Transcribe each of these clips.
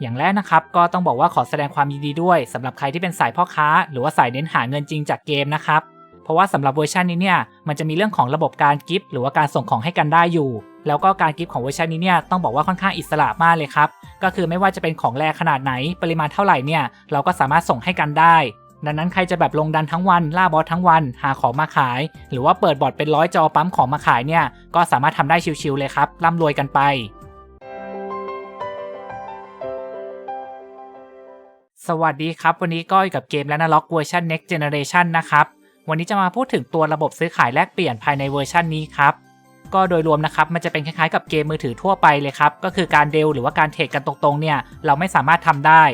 อย่างแรกนะครับก็ต้องบอกว่าขอแสดงความยินดีด้วยสำหรับใครที่เป็นสายพ่อค้า หรือว่าสายเน้นหาเงินจริงจากเกมนะครับเพราะว่าสำหรับเวอร์ชันนี้เนี่ยมันจะมีเรื่องของระบบการกิฟต์หรือว่าการส่งของให้กันได้อยู่ แล้วก็การกิฟต์ของเวอร์ชันนี้เนี่ยต้องบอกว่าค่อนข้างอิสระมากเลยครับก็คือไม่ว่าจะเป็นของแรขนาดไหนปริมาณเท่าไหร่เนี่ยเราก็สามารถส่งให้กันได้ ดังนั้นใครจะแบบลงดันทั้งวันล่าบอสทั้งวัน หาของมาขาย หรือว่าเปิดบอร์ดเป็นร้อยจอปั๊มของมาขายเนี่ยก็สามารถทำได้ชิวๆเลยครับร่ำรวยกันไป สวัสดีครับ วันนี้ก็อยู่กับเกมและนล็อกเวอร์ชัน Next Generation นะครับ วันนี้จะมาพูดถึงตัวระบบซื้อขายแลกเปลี่ยนภายในเวอร์ชันนี้ครับ ก็โดยรวมนะครับมันจะเป็นคล้ายๆกับเกมมือถือทั่วไปเลยครับ ก็คือการเดลหรือว่าการเทรดกันตรงๆเนี่ยเราไม่สามารถทำได้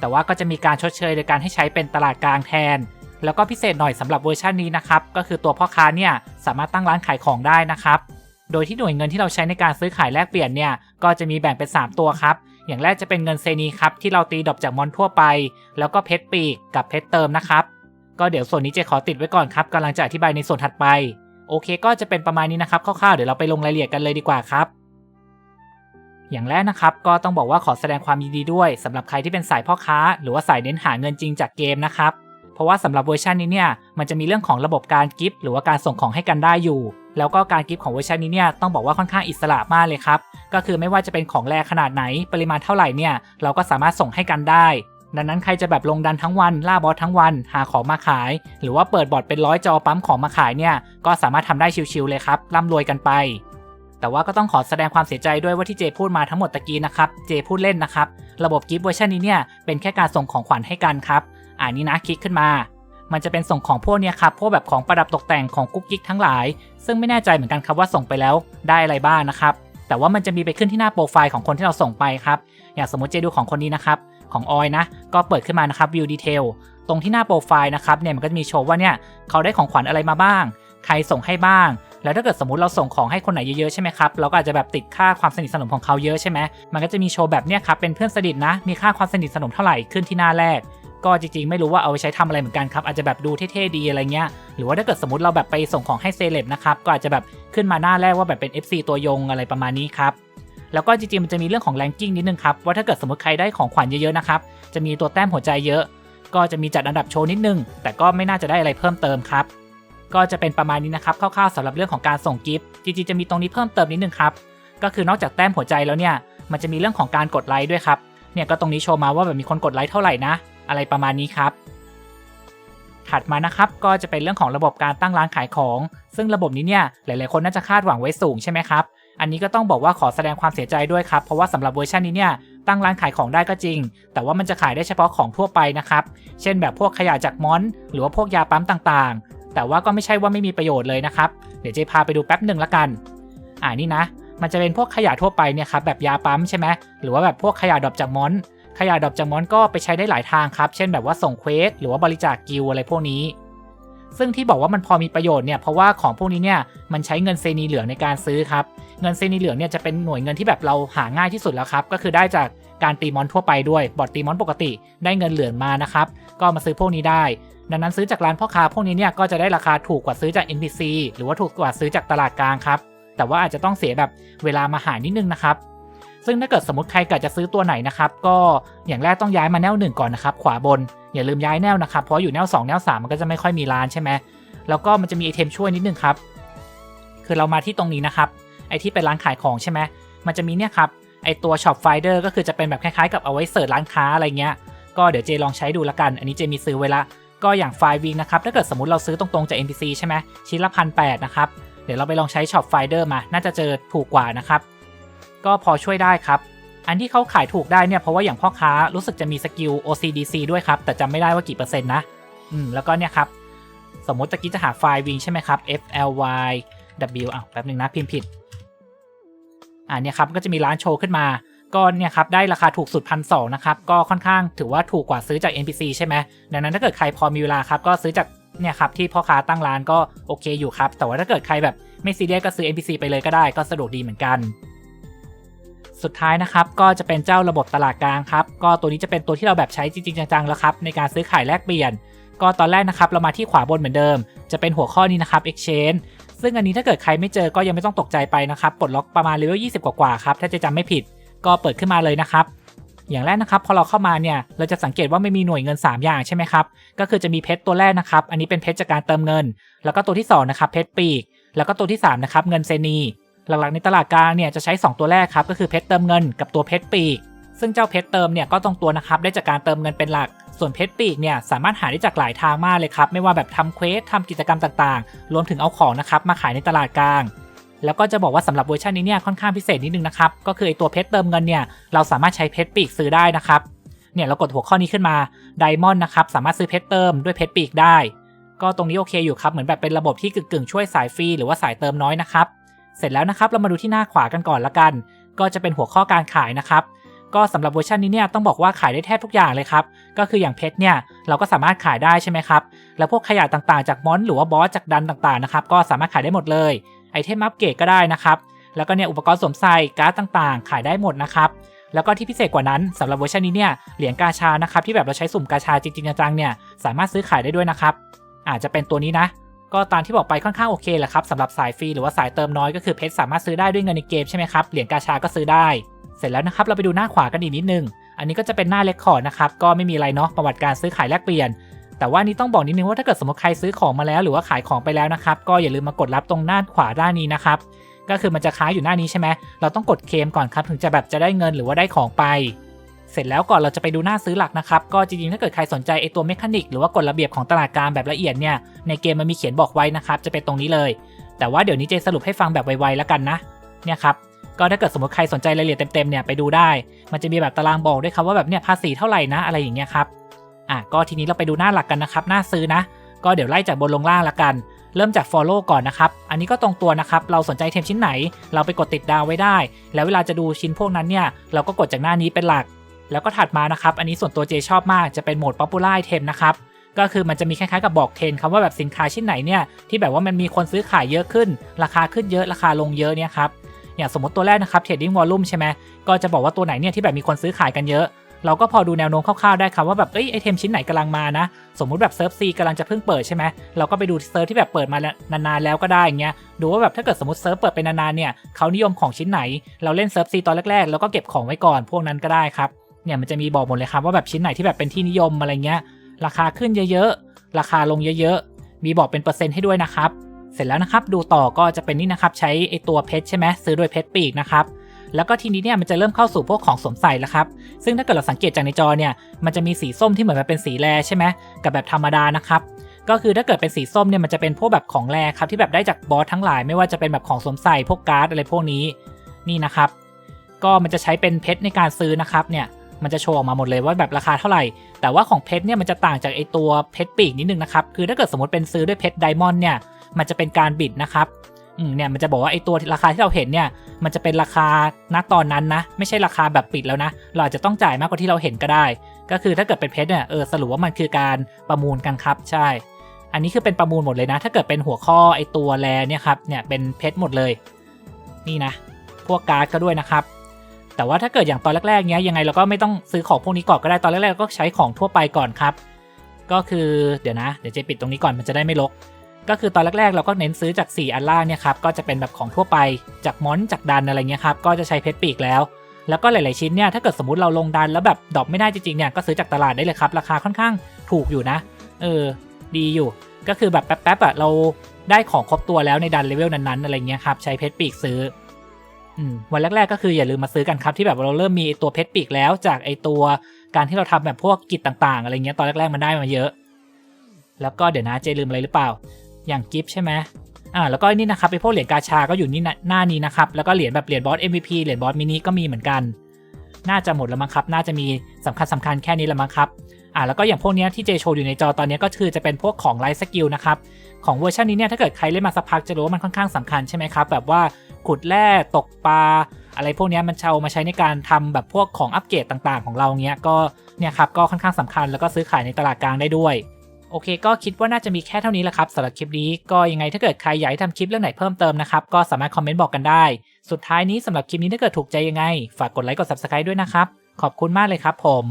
แต่ว่าก็จะมีการชดเชยโดยการให้ใช้เป็นตลาดกลางแทน แล้วก็พิเศษหน่อยสำหรับเวอร์ชันนี้นะครับก็คือตัวพ่อค้าเนี่ยสามารถตั้งร้านขายของได้นะครับ โดยที่หน่วยเงินที่เราใช้ในการซื้อขายแลกเปลี่ยนเนี่ย ก็จะมีแบ่งเป็น 3 ตัวครับ อย่างแรกจะเป็นเงินเซนีครับที่เราตีดอปจากมอนทั่วไป แล้วก็เพชรปีกกับเพชรเติมนะครับ ก็เดี๋ยวส่วนนี้เจขอติดไว้ก่อนครับกำลังจะอธิบายในส่วนถัดไป โอเค ก็จะเป็นประมาณนี้นะครับคร่าวๆเดี๋ยวเราไปลงรายละเอียดกันเลยดีกว่าครับ อย่างแรกนะครับก็ต้องบอกว่าขอแสดงความยินดีด้วยสำหรับใครที่เป็นสายพ่อค้า หรือว่าสายเน้นหาเงินจริงจากเกมนะครับ ราะว่าสำหรับเวอร์ชันนี้เนี่ยมันจะมีเรื่องของระบบการกิฟต์หรือว่าการส่งของให้กันได้อยู่ แล้วก็การกิฟต์ของเวอร์ชันนี้เนี่ยต้องบอกว่าค่อนข้างอิสระมากเลยครับ ก็คือไม่ว่าจะเป็นของแรขนาดไหนปริมาณเท่าไหร่เนี่ยเราก็สามารถส่งให้กันได้ ดังนั้นใครจะแบบลงดันทั้งวันล่าบอสทั้งวัน หาของมาขาย หรือว่าเปิดบอร์ดเป็นร้อยจอปั๊มของมาขายเนี่ยก็สามารถทำได้ชิวๆเลยครับร่ำรวยกันไปแต่ว่าก็ต้องขอแสดงความเสียใจด้วยว่าที่เจพูดมาทั้งหมดตะกี้นะครับ เจพูดเล่นนะครับ ระบบกิฟต์เวอร์ชันนี้เนี่ยเป็นแค่การส่งของขวัญให้กันครับ อ่านี้นะคลิกขึ้นมา มันจะเป็นส่งของพวกนี้ครับพวกแบบของประดับตกแต่งของกุ๊กกิ๊กทั้งหลาย ซึ่งไม่แน่ใจเหมือนกันครับว่าส่งไปแล้วได้อะไรบ้างนะครับ แต่ว่ามันจะมีไปขึ้นที่หน้าโปรไฟล์ของคนที่เราส่งไปครับ อย่างสมมติเจดูของคนนี้นะครับ ของออยนะ ก็เปิดขึ้นมานะครับ view detail ตรงที่หน้าโปรไฟล์นะครับเนี่ยมันก็จะมีโชว์ว่าเนี่ยเขาได้ของขวัญอะไรมาบ้าง ใครส่งให้บ้าง แล้วถ้าเกิดสมมติเราส่งของให้คนไหนเยอะๆใช่ไหมครับเราก็อาจจะแบบติดค่าความสนิทสนมของเขาเยอะใช่ไหมมันก็จะมีโชว์แบบเนี้ยครับเป็นเพื่อนสนิทนะ มีค่าความสนิทสนมเท่าไหร่ขึ้นที่หน้าแรก ก็จริงๆ ไม่รู้ว่าเอาไปใช้ทำอะไรเหมือนกันครับ อาจจะแบบดูเท่ๆดีอะไรเงี้ย หรือว่าถ้าเกิดสมมติเราแบบไปส่งของให้เซเลบนะครับ ก็อาจจะแบบขึ้นมาหน้าแรกว่าแบบเป็น FC ตัวยงอะไรประมาณนี้ครับแล้วก็จริงๆ มันจะมีเรื่องของแรงกิ้งนิดนึงครับ ว่าถ้าเกิดสมมติใครได้ของขวัญเยอะๆนะครับ จะมีตัวแต้มหัวใจเยอะ ก็จะมีจัดอันดับโชว์นิดนึง แต่ก็ไม่น่าจะได้อะไรเพิ่มเติมครับ ก็จะเป็นประมาณนี้นะครับคร่าวๆสำหรับเรื่องของการส่งกิฟต์จริงๆจะมีตรงนี้เพิ่มเติมนิดนึงครับก็คือนอกจากแต้มหัวใจแล้วเนี่ยมันจะมีเรื่องของการกดไลค์ด้วยครับเนี่ยก็ตรงนี้โชว์มาว่าแบบมีคนกดไลค์เท่าไหร่นะ อะไรประมาณนี้ครับ ถัดมานะครับก็จะเป็นเรื่องของระบบการตั้งร้านขายของ ซึ่งระบบนี้เนี่ยหลาย ๆ คนน่าจะคาดหวังไว้สูงใช่ไหมครับอันนี้ก็ต้องบอกว่าขอแสดงความเสียใจด้วยครับ เพราะว่าสำหรับเวอร์ชันนี้เนี่ยตั้งร้านขายของได้ก็จริง แต่ว่ามันจะขายได้เฉพาะของทั่วไปนะครับ เช่นแบบพวกขยะจากมอน หรือว่าพวกยาปั๊มต่างๆ แต่ว่าก็ไม่ใช่ว่าไม่มีประโยชน์เลยนะครับ เดี๋ยวเจพาไปดูแป๊บหนึ่งละกัน อ่านี่นะ มันจะเป็นพวกขยะทั่วไปเนี่ยครับแบบยาปั๊มใช่ไหมหรือว่าแบบพวกขยะดรอปจากมอน ขยะดอปจากมอนก็ไปใช้ได้หลายทางครับ เช่นแบบว่าส่งเควสหรือว่าบริจาคกิลอะไรพวกนี้ ซึ่งที่บอกว่ามันพอมีประโยชน์เนี่ยเพราะว่าของพวกนี้เนี่ยมันใช้เงินเซนีเหลืองในการซื้อครับ เงินเซนีเหลืองเนี่ยจะเป็นหน่วยเงินที่แบบเราหาง่ายที่สุดแล้วครับ ก็คือได้จากการตีมอนทั่วไปด้วย บอดตีมอนปกติได้เงินเหลืองมานะครับ ก็มาซื้อพวกนี้ได้ ดังนั้นซื้อจากร้านพ่อค้าพวกนี้เนี่ยก็จะได้ราคาถูกกว่าซื้อจาก NPC หรือว่าถูกกว่าซื้อจากตลาดกลางครับ แต่ว่าอาจจะต้องเสียแบบเวลามาหานิดนึงนะครับ ซึ่งถ้าเกิดสมมติใครกะจะซื้อตัวไหนนะครับก็อย่างแรกต้องย้ายมาแนวหนึ่งก่อนนะครับขวาบนอย่าลืมย้ายแนวนะครับเพราะอยู่แนว2แนว3มันก็จะไม่ค่อยมีร้านใช่ไหมแล้วก็มันจะมีไอเทมช่วยนิดนึงครับคือเรามาที่ตรงนี้นะครับไอที่เป็นร้านขายของใช่ไหมมันจะมีเนี่ยครับไอตัว Shop Finder ก็คือจะเป็นแบบคล้ายๆ กับเอาไว้เสิร์ชร้านค้าอะไรเงี้ยก็เดี๋ยวเจลองใช้ดูละกัน อันนี้เจมีซื้อไว้ละก็อย่างไฟล์วิงนะครับถ้าเกิดสมมติเราซื้อตรงๆจาก NPC ใช่ไหมชิ้นละพันแนะครับเดี๋ยวเราไปลองใช้ Shop Finder มา น่าจะเจอถูกกว่านะครับ ก็พอช่วยได้ครับ อันที่เขาขายถูกได้เนี่ยเพราะว่าอย่างพ่อค้ารู้สึกจะมีสกิล OCDC ด้วยครับ แต่จำไม่ได้ว่ากี่เปอร์เซ็นต์นะ อืม แล้วก็เนี่ยครับ สมมติตะกี้จะหาไฟล์วิงใช่ไหมครับ F L Y W อะแป๊บหนึ่งนะพิมพ์ผิด อ่าเนี่ยครับก็จะมีร้านโชว์ขึ้นมา ก็เนี่ยครับได้ราคาถูกสุดพันสองนะครับ ก็ค่อนข้างถือว่าถูกกว่าซื้อจาก NPC ใช่ไหมดังนั้นถ้าเกิดใครพอมีเวลาครับก็ซื้อจากเนี่ยครับที่พ่อค้าตั้งร้านก็โอเคอยู่ครับ แต่ว่าถ้าเกิดใครแบบไม่ซีเรียสก็ซื้อ NPC ไปเลยก็ได้ก็สะดวกดีเหมือนกัน สุดท้ายนะครับก็จะเป็นเจ้าระบบตลาดกลางครับก็ตัวนี้จะเป็นตัวที่เราแบบใช้จริงๆจังๆแล้วครับในการซื้อขายแลกเปลี่ยน ก็ตอนแรกนะครับเรามาที่ขวาบนเหมือนเดิม จะเป็นหัวข้อนี้นะครับ exchange ซึ่งอันนี้ถ้าเกิดใครไม่เจอก็ยังไม่ต้องตกใจไปนะครับปลดล็อกประมาณเลเวล20 กว่าๆครับถ้าจะจำไม่ผิดก็เปิดขึ้นมาเลยนะครับอย่างแรกนะครับพอเราเข้ามาเนี่ยเราจะสังเกตว่าไม่มีหน่วยเงิน 3 อย่างใช่ไหมครับก็คือจะมีเพชรตัวแรกนะครับ อันนี้เป็นเพชรจากการเติมเงิน แล้วก็ตัวที่2นะครับเพชรปีก แล้วก็ตัวที่3นะครับเงินเซนี หลักๆในตลาดกลางเนี่ยจะใช้ 2 ตัวแรกครับก็คือเพชรเติมเงินกับตัวเพชรปีก ซึ่งเจ้าเพชรเติมเนี่ยก็ตรงตัวนะครับได้จากการเติมเงินเป็นหลัก ส่วนเพชรปีกเนี่ยสามารถหาได้จากหลายทางมากเลยครับไม่ว่าแบบทำเควสทำกิจกรรมต่างๆ รวมถึงเอาของนะครับมาขายในตลาดกลาง แล้วก็จะบอกว่าสำหรับเวอร์ชันนี้เนี่ยค่อนข้างพิเศษนิดนึงนะครับก็คือไอตัวเพชรเติมเงินเนี่ยเราสามารถใช้เพชรปีกซื้อได้นะครับเนี่ยเรากดหัวข้อนี้ขึ้นมาไดมอนด์นะครับสามารถซื้อเพชรเติมด้วยเพชรปีกได้ ก็ตรงนี้โอเคอยู่ครับเหมือนแบบเป็นระบบที่กึ่งๆช่วยสายฟรีหรือว่าสายเติมน้อยนะครับ เสร็จแล้วนะครับเรามาดูที่หน้าขวากันก่อนละกัน ก็จะเป็นหัวข้อการขายนะครับก็สำหรับเวอร์ชันนี้เนี่ยต้องบอกว่าขายได้แทบทุกอย่างเลยครับ ก็คืออย่างเพชรเนี่ยเราก็สามารถขายได้ใช่ไหมครับ แล้วพวกขยะต่างๆจากมอนหรือว่าบอสจากดันต่างๆนะครับก็สามารถขายได้หมดเลยไอเทมอัปเกรดก็ได้นะครับ แล้วก็เนี่ยอุปกรณ์สวมใส่การ์ดต่างๆ ขายได้หมดนะครับแล้วก็ที่พิเศษกว่านั้นสำหรับเวอร์ชันนี้เนี่ยเหรียญกาชานะครับที่แบบเราใช้สุ่มกาชาจริงๆจังๆเนี่ยสามารถซื้อขายได้ด้วยนะครับอาจจะเป็นตัวนี้นะ ก็ตามที่บอกไปค่อนข้างโอเคแหละครับสำหรับสายฟรีหรือว่าสายเติมน้อยก็คือเพชรสามารถซื้อได้ด้วยเงินในเกมใช่ไหมครับเหรียญกาชาก็ซื้อได้ เสร็จแล้วนะครับเราไปดูหน้าขวากันอีกนิดนึง อันนี้ก็จะเป็นหน้าเลคคอร์ดนะครับก็ไม่มีอะไรเนาะประวัติการซื้อขายแลกเปลี่ยน แต่ว่านี้ต้องบอกนิดนึงว่าถ้าเกิดสมมติใครซื้อของมาแล้วหรือว่าขายของไปแล้วนะครับก็อย่าลืมมากดรับตรงหน้าขวาด้านนี้นะครับก็คือมันจะค้างอยู่หน้านี้ใช่ไหมเราต้องกดเคมก่อนครับถึงจะแบบจะได้เงินหรือว่าได้ของไป เสร็จแล้วก่อนเราจะไปดูหน้าซื้อหลักนะครับก็จริงๆถ้าเกิดใครสนใจไอตัวเมคานิกหรือว่ากฎระเบียบของตลาดกางแบบละเอียดเนี่ยในเกมมันมีเขียนบอกไว้นะครับจะเป็นตรงนี้เลย แต่ว่าเดี๋ยวนี้เจสรุปให้ฟังแบบไวๆแล้วกันนะเนี่ยครับก็ถ้าเกิดสมมติใครสนใจรายละเอียดเต็มๆเนี่ยไปดูได้ มันจะมีแบบตารางบอกด้วยครับว่าแบบเนี่ยภาษีเท่าไหร่นะอะไรอย่างเงี้ยครับอะก็ทีนี้เราไปดูหน้าหลักกันนะครับหน้าซื้อนะ ก็เดี๋ยวไล่จากบนลงล่างละกัน เริ่มจาก Follow ก่อนนะครับ อันนี้ก็ตรงตัวนะครับ เราสนใจเทมชิ้นไหน เราไปกดติดดาวไว้ได้ แล้วเวลาจะดูชิ้นพวกนั้นเนี่ย เราก็กดจากหน้านี้เป็นหลัก แล้วก็ถัดมานะครับ อันนี้ส่วนตัวเจชอบมากจะเป็นโหมด Popular Item นะครับ ก็คือมันจะมีคล้ายๆกับบอกเทรนครับว่าแบบสินค้าชิ้นไหนเนี่ยที่แบบว่ามันมีคนซื้อขายเยอะขึ้น ราคาขึ้นเยอะราคาลงเยอะเนี่ยครับอย่างสมมติตัวแรกนะครับ Trading Volume ใช่ไหมก็จะบอกว่าตัวไหนเนี่ยที่แบบมีคนซื้อขายกันเยอะ เราก็พอดูแนวโน้มคร่าวๆได้ครับว่าแบบเอ้ยไอเทมชิ้นไหนกำลังมานะ สมมุติแบบเซิร์ฟซีกำลังจะเพิ่งเปิดใช่ไหมเราก็ไปดูเซิร์ฟที่แบบเปิดมานานๆแล้วก็ได้อย่างเงี้ยดูว่าแบบถ้าเกิดสมมติเซิร์ฟเปิดไปนานๆเนี่ยเขานิยมของชิ้นไหน เราเล่นเซิร์ฟซีตอนแรกๆแล้วก็เก็บของไว้ก่อนพวกนั้นก็ได้ครับ เนี่ยมันจะมีบอกหมดเลยครับว่าแบบชิ้นไหนที่แบบเป็นที่นิยมอะไรเงี้ย ราคาขึ้นเยอะๆ ราคาลงเยอะๆ มีบอกเป็นเปอร์เซ็นต์ให้ด้วยนะครับ เสร็จแล้วนะครับดูต่อก็จะเป็นนี่นะครับใช้ไอตัวเพชรใช่ไหมซื้อด้วยเพชรปีกนะครับแล้วก็ทีนี้เนี่ยมันจะเริ่มเข้าสู่พวกของสวมใส่แล้วครับ ซึ่งถ้าเกิดเราสังเกตจากในจอเนี่ย มันจะมีสีส้มที่เหมือนมันเป็นสีแร่ใช่ไหมกับแบบธรรมดานะครับ ก็คือถ้าเกิดเป็นสีส้มเนี่ยมันจะเป็นพวกแบบของแร่ครับที่แบบได้จากบอสทั้งหลายไม่ว่าจะเป็นแบบของสวมใส่พวกการ์ดอะไรพวกนี้ นี่นะครับ ก็มันจะใช้เป็นเพชรในการซื้อนะครับเนี่ย มันจะโชว์ออกมาหมดเลยว่าแบบราคาเท่าไหร่ แต่ว่าของเพชรเนี่ยมันจะต่างจากไอตัวเพชรปีกนิดนึงนะครับ คือถ้าเกิดสมมติเป็นซื้อด้วยเพชรไดมอนด์เนี่ย มันจะเป็นการบิดนะครับอืมเนี่ยมันจะบอกว่าไอตัวราคาที่เราเห็นเนี่ย มันจะเป็นราคาณตอนนั้นนะ ไม่ใช่ราคาแบบปิดแล้วนะ เราอาจจะต้องจ่ายมากกว่าที่เราเห็นก็ได้ ก็คือถ้าเกิดเป็นเพชรเนี่ย เออสรุปว่ามันคือการประมูลกันครับ ใช่ อันนี้คือเป็นประมูลหมดเลยนะ ถ้าเกิดเป็นหัวข้อไอตัวแลเนี่ยครับ เนี่ยเป็นเพชรหมดเลย นี่นะ พวกการ์ดก็ด้วยนะครับ แต่ว่าถ้าเกิดอย่างตอนแรกๆเนี้ยยังไงเราก็ไม่ต้องซื้อของพวกนี้ก่อนก็ได้ตอนแรกๆก็ใช้ของทั่วไปก่อนครับ ก็คือเดี๋ยวนะ เดี๋ยวจะปิดตรงนี้ก่อนมันจะได้ไม่ลก ก็คือตอนแรกๆเราก็เน้นซื้อจาก 4 อันล่างเนี่ยครับก็จะเป็นแบบของทั่วไปจากมอนจากดันอะไรเงี้ยครับก็จะใช้เพชรปีกแล้ว แล้วก็หลายๆชิ้นเนี่ยถ้าเกิดสมมติเราลงดันแล้วแบบดรอปไม่ได้จริงๆเนี่ยก็ซื้อจากตลาดได้เลยครับราคาค่อนข้างถูกอยู่นะ เออ ดีอยู่ ก็คือแบบแป๊บๆอะเราได้ของครบตัวแล้วในดันเลเวลนั้นๆอะไรเงี้ยครับใช้เพชรปีกซื้อ วันแรกๆก็คืออย่าลืมมาซื้อกันครับที่แบบเราเริ่มมีตัวเพชรปีกแล้วจากไอตัวการที่เราทำแบบพวกกิจต่างๆ อะไรเงี้ยตอนแรกๆมันได้มาเยอะ แล้วก็เดี๋ยวนะเจลืมอะไรหรือเปล่า อย่างกิฟใช่ไหมอ่าแล้วก็นี่นะครับไอพวกเหรียญกาชาก็อยู่นี่หน้านี้นะครับแล้วก็เหรียญแบบเหรียญบอส MVP เหรียญบอสมินิก็มีเหมือนกัน น่าจะหมดแล้วมั้งครับ น่าจะมีสำคัญสำคัญแค่นี้แล้วมั้งครับอ่าแล้วก็อย่างพวกนี้ที่เจโชว์อยู่ในจอตอนนี้ก็คือจะเป็นพวกของไลฟ์สกิลนะครับ ของเวอร์ชันนี้เนี่ยถ้าเกิดใครเล่นมาสักพักจะรู้ว่ามันค่อนข้างสำคัญใช่ไหมครับ แบบว่าขุดแร่ตกปลาอะไรพวกนี้มันเอามาใช้ในการทำแบบพวกของอัปเกรดต่างๆ ของเราเนี้ยก็เนี่ยครับก็ค่อนข้างสำคัญแล้วก็ซื้อขายในตลาดกลางได้ด้วย โอเค ก็คิดว่าน่าจะมีแค่เท่านี้แหละครับสำหรับคลิปนี้ก็ยังไงถ้าเกิดใครอยากให้ทำคลิปเรื่องไหนเพิ่มเติมนะครับก็สามารถคอมเมนต์บอกกันได้ สุดท้ายนี้สำหรับคลิปนี้ถ้าเกิดถูกใจยังไง ฝากกดไลค์กด subscribe ด้วยนะครับขอบคุณมากเลยครับผม